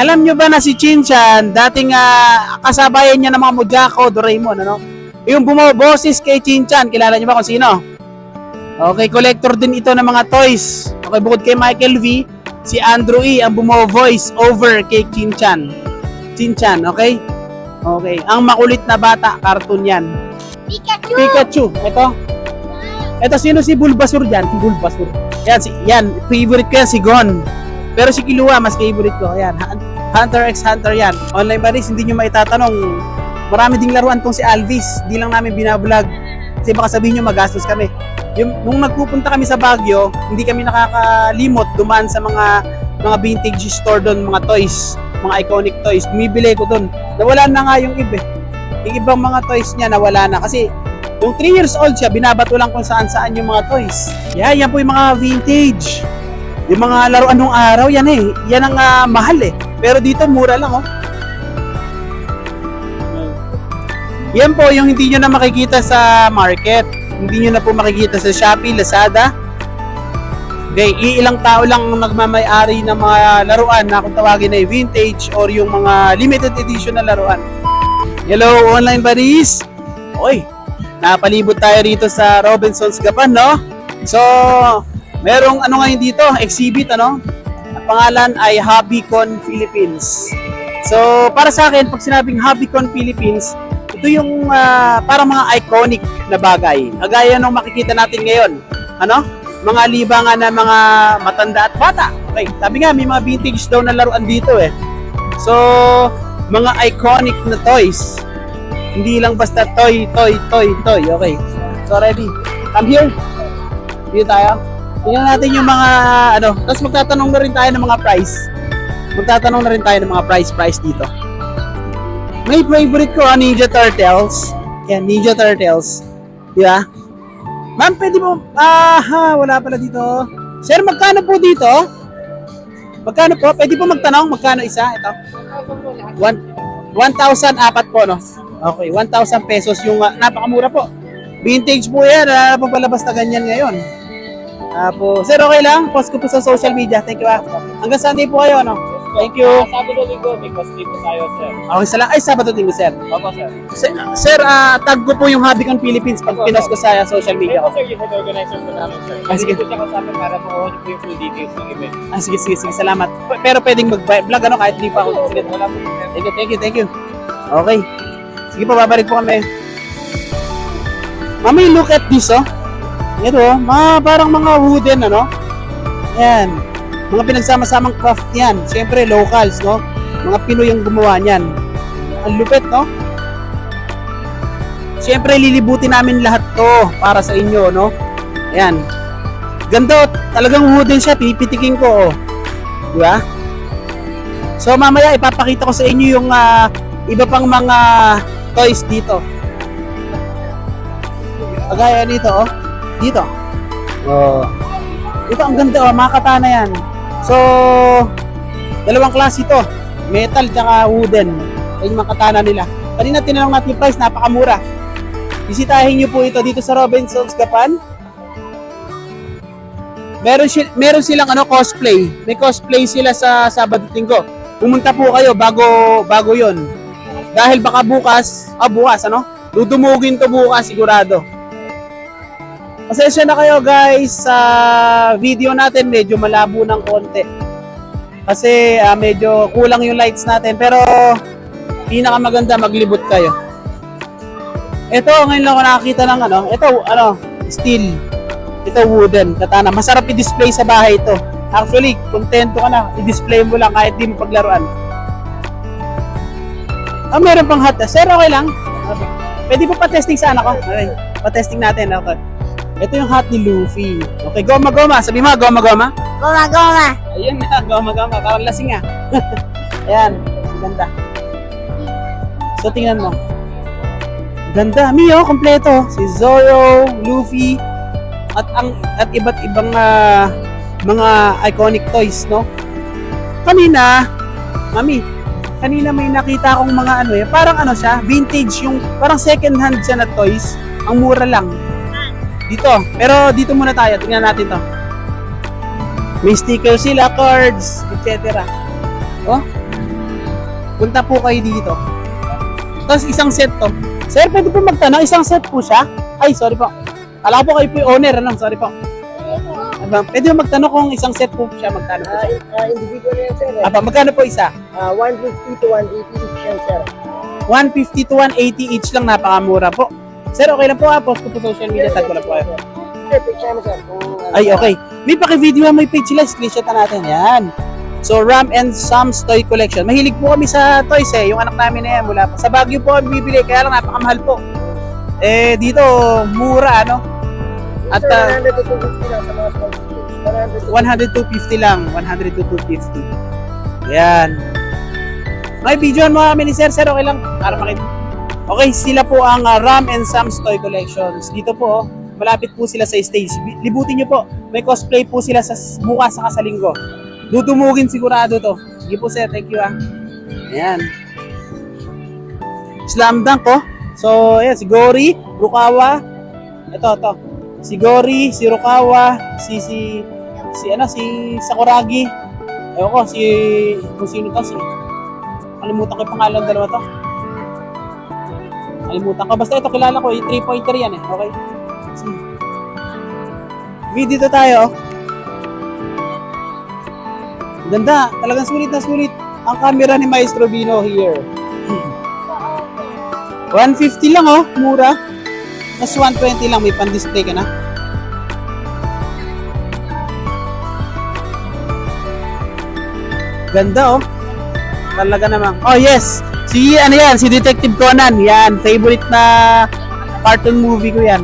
Alam nyo ba na si Chinchan, dating ah, kasabayan niya ng mga Mujako, Doraemon, ano? Yung bumoboses kay Chinchan, kilala niyo ba kung sino? Okay, collector din ito ng mga toys. Okay, bukod kay Michael V, si Andrew E. ang bumo-voice over kay Chinchan. Chinchan, okay? Okay, ang makulit na bata, cartoon yan. Pikachu! Pikachu, ito. Ito, sino si Bulbasur dyan? Si Bulbasur. Yan, si, yan, favorite ko yan, si Gon. Pero si Kilua, mas favorite ko. Yan, Han- Hunter x Hunter yan. Online buddies, hindi nyo maitatanong. Marami ding laruan tong si Alvis. Di lang namin binablog. Kasi baka sabihin nyo magastos kami. Yung, nung nagpupunta kami sa Baguio, hindi kami nakakalimot dumaan sa mga mga vintage store doon, mga toys, mga iconic toys. Bumibili ko doon. Nawala na nga yung iba. eh. Yung ibang mga toys niya nawala na kasi yung 3 years old siya, binabato lang kung saan saan yung mga toys. Yeah, yan po yung mga vintage. Yung mga laruan nung araw, yan eh. Yan ang ah, mahal eh. Pero dito, mura lang oh. Yan po yung hindi nyo na makikita sa market. Hindi nyo na po makikita sa Shopee, Lazada. Okay, iilang tao lang ang nagmamay-ari ng mga laruan na kung tawagin ay vintage or yung mga limited edition na laruan. Hello, online buddies! Oy, napalibot tayo rito sa Robinson's Gapan, no? So, merong ano ngayon dito, exhibit, ano? Ang pangalan ay Hobbycon Philippines. So, para sa akin, pag sinabing Hobbycon Philippines, ito yung ah, parang mga iconic na bagay. Kagaya nung makikita natin ngayon. Ano? Mga libangan na mga matanda at bata. Okay, sabi nga, may mga vintage daw na laruan dito eh. So, mga iconic na toys. Hindi lang basta toy, toy, toy, toy. Okay. So, ready? Come here. Dito tayo. Tingnan natin yung mga ano. Tapos magtatanong na rin tayo ng mga price. Magtatanong na rin tayo ng mga price price dito. May favorite ko, ah, Ninja Turtles. Yan, Ninja Turtles. Di ba? Ma'am, pwede mo, aha, wala pala dito. Sir, magkano po dito? Magkano po? Pwede po magtanong, magkano isa? Ito. One, 1,000 apat po, no? Okay, 1,000 pesos yung, ah, napakamura po. Vintage po yan, wala na pong palabas na ganyan ngayon. Tapos, sir, okay lang? Post ko po sa social media. Thank you, ah. Hanggang Sunday po kayo, no? Thank you. Ah, Sabado linggo, may cosplay po tayo, sir. Okay, sala. Ay, Sabado din sir. Opo, sir. Sir, sir ah, tag ko po yung Hobbycon Philippines pag pinost ko sa social media ko. sir, yung organizer po namin, sir. Ah, sige. Sige po siya kasama para makuha niyo po yung full details ng event. Ah, sige, sige, sige. Salamat. P- Pero pwedeng mag-vlog ano kahit di pa ako. Sige, Wala po, sir. Thank you, thank you, thank you. Okay. Sige po, babalik po kami. Mami, look at this, oh. Ito. Mga, parang mga wooden, ano? Yan. Mga pinagsama-samang craft yan. Siyempre, locals, no? Mga Pinoy ang gumawa niyan. Ang lupit, no? Siyempre, lilibutin namin lahat to para sa inyo, no? Ayan. Ganda, oh. talagang wooden siya. Pipitikin ko, oh. Di ba? So mamaya ipapakita ko sa inyo yung ah, iba pang mga toys dito. Kagaya dito, oh. Dito. Oh. Ito ang ganda, oh. Mga katana yan. So, dalawang klase ito. Metal tsaka wooden. Ayun yung mga katana nila. Kanina tinanong natin yung price, napakamura. Bisitahin nyo po ito dito sa Robinson's Gapan. Meron, si- meron silang ano, cosplay. May cosplay sila sa Sabado Linggo. Pumunta po kayo bago bago 'yon. Dahil baka bukas, ah bukas ano? Dudumugin to bukas sigurado. Pasensya na kayo guys sa video natin medyo malabo ng konti. Kasi ah, medyo kulang yung lights natin pero pinakamaganda maglibot kayo. Ito ngayon lang ako nakakita ng ano, ito ano, steel. Ito wooden, katana. Masarap i-display sa bahay ito. Actually, kontento ka na. I-display mo lang kahit di mo paglaruan. Ah, meron pang hot. Sir, okay lang? Pwede po pa-testing sa anak ko? Okay. Pa-testing natin. Okay. Ito yung hot ni Luffy. Okay, goma goma. Sabi mo, goma goma. Goma, goma! Ayun na, goma goma. Parang lasing ah. Ayan, ganda. So, tingnan mo. Ganda. Mio, kompleto. Si Zoro, Luffy, at ang at iba't ibang ah, mga iconic toys, no? Kanina, mami, kanina may nakita akong mga ano eh, parang ano siya, vintage yung parang second hand siya na toys. Ang mura lang. Dito, pero dito muna tayo, tingnan natin to. May sticker sila, cards, etc. Oh, Punta po kayo dito. Tapos isang set to. Sir, pwede po magtanong, isang set po siya? Ay, sorry po. Kala po kayo po yung owner, ano? Sorry po. Aba, pwede po magtanong kung isang set po siya, magkano po siya? ah, individual yan, sir. eh. Aba, magkano po isa? Ah, 150 to 180 each yan, sir. 150 to 180 each lang, napakamura po. Sir, okay lang po ha, post ko po social media, tag ko lang po. Sir, picture sir. Ano, Ay, okay. May paki-video may page sila, screenshot na natin. Yan. So, Ram and Sam's Toy Collection. Mahilig po kami sa toys eh. Yung anak namin na yan, mula pa. Sa Baguio po kami bibili, kaya lang napakamahal po. Eh, dito, mura, ano? At, Sir, ah, 100 to 250 lang sa mga small scales. 100 to 100 250 lang. 100 to 250. Yan. May videoan mo kami ni Sir. Sir, okay lang. Para makita. Okay, sila po ang ah, Ram and Sam's Toy Collections. Dito po, oh, malapit po sila sa stage. Libutin nyo po. May cosplay po sila sa bukas sa kasalinggo. Dudumugin sigurado to. Sige po sir, thank you ah. Ayan. Slam dunk oh. So, ayan, si Gori, Rukawa. Ito, ito. Si Gori, si Rukawa, si, si, si, ano, si Sakuragi. Ewan ko, si, kung sino to, si, kalimutan ko yung pangalan ng dalawa to. Kalimutan ko. Basta ito, kilala ko, yung 3-pointer yan eh. Okay? Sige. Video to tayo. Ganda, talagang sulit na sulit. Ang camera ni Maestro Bino here. 150 lang oh, mura. Mas 120 lang, may pan-display ka na. Ganda oh. Talaga naman. Oh yes, si ano yan, si Detective Conan. Yan, favorite na cartoon movie ko yan.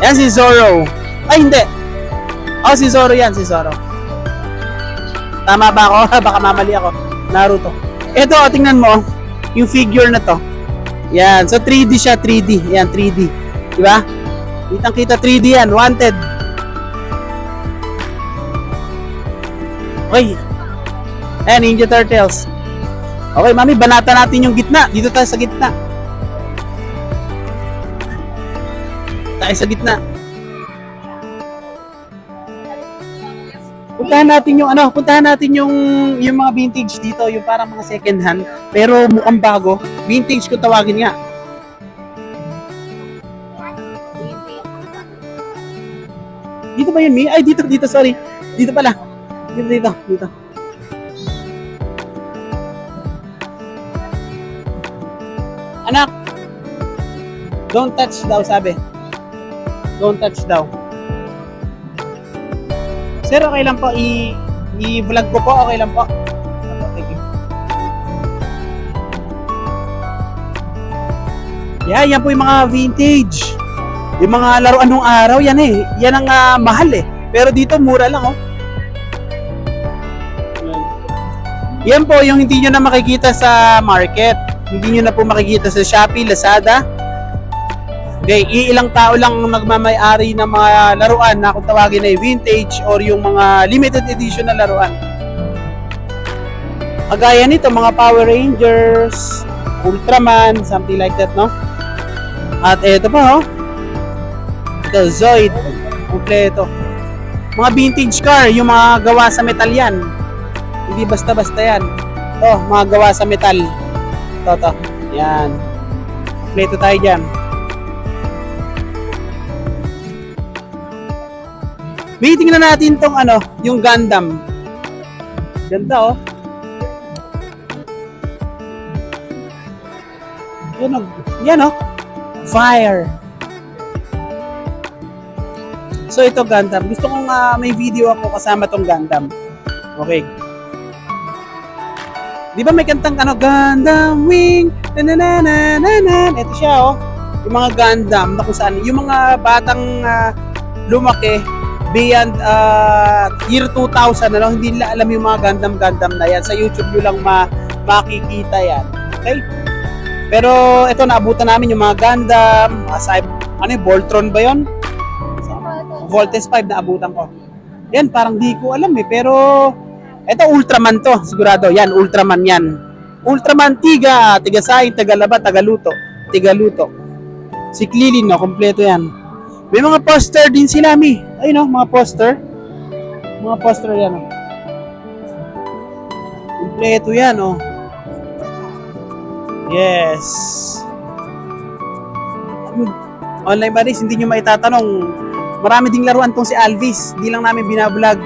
Yan si Zorro. Ay hindi. Oh si Zorro yan, si Zorro. Tama ba ako? Baka mamali ako. Naruto. Ito, oh, tingnan mo. Yung figure na to. Yan. So, 3D siya. 3D. Yan, 3D. Di ba? Kitang kita 3D yan. Wanted. Okay. Ayan, Ninja Turtles. Okay, mami, banata natin yung gitna. Dito tayo sa gitna. Tayo sa gitna. Puntahan natin yung ano, puntahan natin yung yung mga vintage dito, yung parang mga second hand, pero mukhang bago. Vintage kung tawagin nga. Dito ba yun, Mi? Ay, dito, dito, sorry. Dito pala. Dito, dito, dito. Don't touch daw, sabi. Don't touch daw. Sir, okay lang po. I- i-vlog ko po. Okay lang po. Yeah, yan po yung mga vintage. Yung mga laruan ng araw, yan eh. Yan ang ah, mahal eh. Pero dito, mura lang oh. Yan po yung hindi nyo na makikita sa market. Hindi nyo na po makikita sa Shopee, Lazada. Okay, iilang tao lang ang nagmamay-ari ng mga laruan na kung tawagin ay vintage or yung mga limited edition na laruan. Kagaya nito, mga Power Rangers, Ultraman, something like that, no? At eto pa, oh. Ito, Zoid. Kompleto. Mga vintage car, yung mga gawa sa metal yan. Hindi basta-basta yan. Ito, mga gawa sa metal. Ito, ito. Yan. Kompleto tayo dyan. May tingnan natin tong ano, yung Gundam. Ganda oh. Yan oh. Yan oh. Fire. So ito Gundam. Gusto kong ah, may video ako kasama tong Gundam. Okay. Di ba may kantang ano, Gundam Wing, na na na na na na. Ito siya oh. Yung mga Gundam na kung saan, yung mga batang ah, lumaki beyond uh, year 2000 ano, hindi nila alam yung mga Gundam Gundam na yan. Sa YouTube nyo lang ma makikita yan. Okay? Pero ito naabutan namin yung mga Gundam, uh, Cyber, ano yung Voltron ba yon? Voltes 5 naabutan ko. Yan, parang di ko alam eh. Pero ito Ultraman to, sigurado. Yan, Ultraman yan. Ultraman Tiga, Tigasay, Tagalaba, Tagaluto, Tigaluto. Si Klilin, no, kompleto yan. May mga poster din sila, Mi. Ayun, no, mga poster. Mga poster yan, oh. Kompleto yan, oh. Yes. Online buddies, hindi nyo maitatanong. Marami ding laruan tong si Alvis. Hindi lang namin binablog.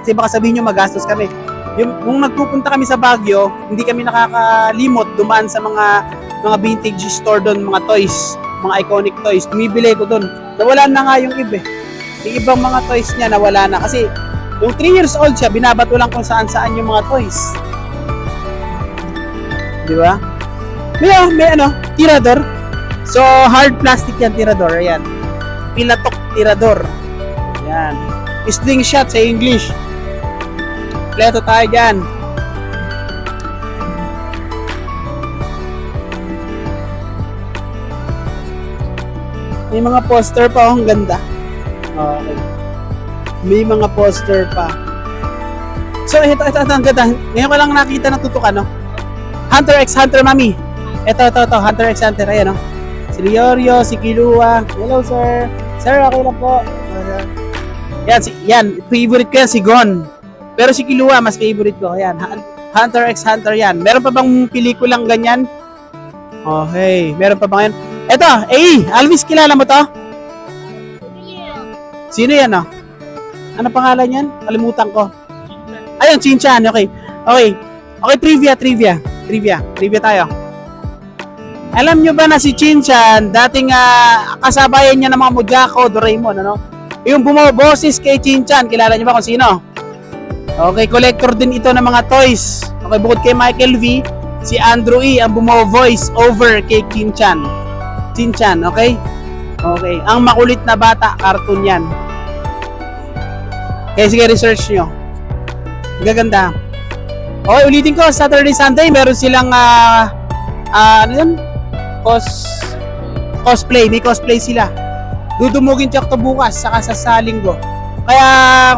Kasi baka sabihin nyo magastos kami. Yung, nung nagpupunta kami sa Baguio, hindi kami nakakalimot dumaan sa mga mga vintage store doon, mga toys, mga iconic toys. Tumibili ko doon. Nawala na nga yung iba. Yung ibang mga toys niya nawala na kasi yung 3 years old siya, binabato lang kung saan saan yung mga toys. Di ba? May, ah, may ano, tirador. So, hard plastic yan, tirador. Ayan. Pilatok tirador. Ayan. Slingshot sa English. Pleto tayo dyan. May mga poster pa, oh, ang ganda. Okay. May mga poster pa. So, ito, ito, ito, ang ganda. Ngayon ko lang nakita na tutukan, no? Hunter x Hunter, mami. Ito, ito, ito. Hunter x Hunter. Ayan, no? Si Riorio, si Kilua. Hello, sir. Sir, okay lang po. Yan, si, yan. Favorite ko yan, si Gon. Pero si Kilua, mas favorite ko. Ayan, Han- Hunter x Hunter yan. Meron pa bang pelikulang ganyan? Okay, meron pa bang yan? Ito, eh, Alvis, kilala mo to? Sino yan, no? Ano pangalan yan? Kalimutan ko. Ayun, Chinchan. Okay. Okay. Okay, trivia, trivia. Trivia. Trivia tayo. Alam nyo ba na si Chinchan, dating ah, kasabayan niya ng mga Mujako, Doraemon, ano? Yung bumoboses kay Chinchan, kilala niyo ba kung sino? Okay, collector din ito ng mga toys. Okay, bukod kay Michael V, si Andrew E. ang bumo-voice over kay Chinchan. Chinchan, okay? Okay, ang makulit na bata, cartoon yan. Kaya sige, research nyo. Gaganda. Okay, ulitin ko, Saturday, Sunday, meron silang, ah, ah, ano yun? Cos, cosplay, may cosplay sila. Dudumugin tiyak to bukas, saka sa, sa linggo. Kaya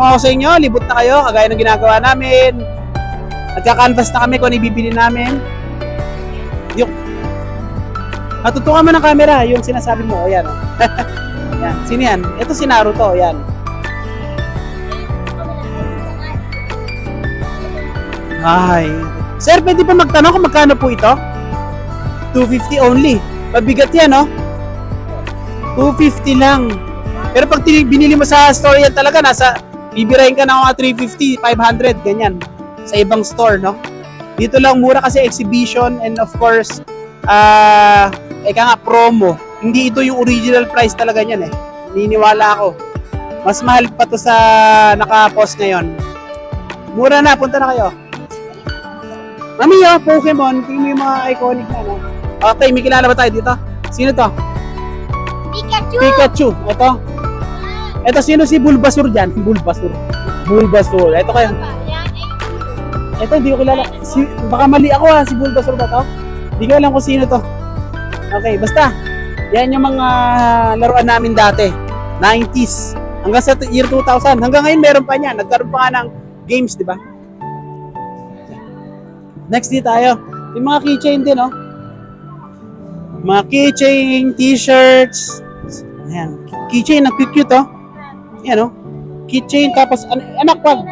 kung ako sa inyo, libot na kayo, kagaya ng ginagawa namin. Nagka-canvas na kami kung ano ibibili namin. Yung, Matutukan mo ng camera, yung sinasabi mo, ayan. Yan, sino yan? Ito si Naruto, yan. Ay. Sir, pwede pa magtanong kung magkano po ito? 250 only. Mabigat yan, no? 250 lang. Pero pag binili mo sa store yan talaga, nasa, bibirahin ka ng mga 350, 500, ganyan. Sa ibang store, no? Dito lang mura kasi exhibition and of course, ah, eka nga, promo. Hindi ito yung original price talaga niyan eh. Niniwala ako. Mas mahal pa to sa naka-post ngayon. Mura na, punta na kayo. Mami, oh, Pokemon. Tingnan mo yung mga iconic na, no? Okay, may kilala ba tayo dito? Sino to? Pikachu! Pikachu. Ito. Ito, sino si Bulbasaur dyan? Bulbasaur. Bulbasaur. Ito kayo. Ito, hindi ko kilala. Si, baka mali ako ha, si Bulbasaur ba to? Hindi ko alam kung sino to. Okay, basta. Yan yung mga laruan namin dati. 90s. Hanggang sa year 2000. Hanggang ngayon meron pa niya. Nagkaroon pa nga ng games, di ba? Next di tayo. Yung mga keychain din, oh. Mga keychain, t-shirts. Ayan. Keychain, ang cute-cute, oh. Ayan, oh. Keychain, tapos, an- anak, wag.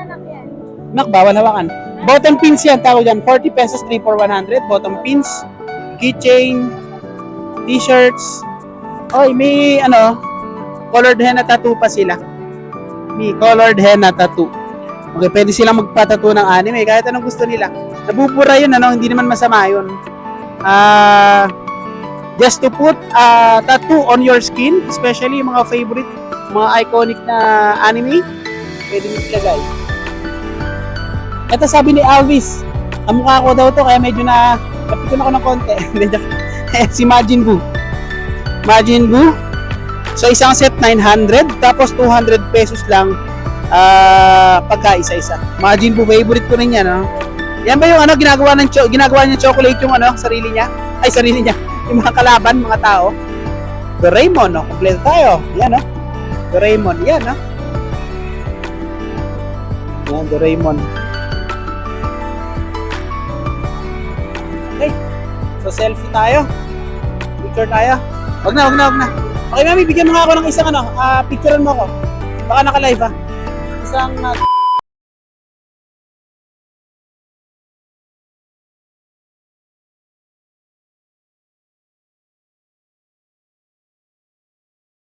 Anak, bawal hawakan. Bottom pins yan, tawag yan. 40 pesos, 3 for 100. Bottom pins, keychain, t-shirts. Oy, may ano, colored henna tattoo pa sila. May colored henna tattoo. Okay, pwede silang magpatattoo ng anime kahit anong gusto nila. Nabubura yun, ano, hindi naman masama yun. Ah, just to put a tattoo on your skin, especially yung mga favorite, mga iconic na anime, pwede mo ilagay. Ito sabi ni Alvis, ang mukha ko daw to kaya medyo na napikon ako ng konti. Joke. si Majin Buu. Majin Buu. So isang set 900 tapos 200 pesos lang ah pagka isa-isa. Majin Buu favorite ko rin yan, no? Yan ba yung ano ginagawa ng ginagawa niya chocolate yung ano sarili niya? Ay sarili niya. Yung mga kalaban, mga tao. Doraemon, no? Kompleto tayo. Yan, no? Doraemon, yan, no? Yan, Doraemon. Okay. So, selfie tayo. Picture tayo. Wag na, wag na, wag na. Okay, mami, bigyan mo nga ako ng isang ano, ah, picturean mo ako. Baka naka-live ah. Isang uh,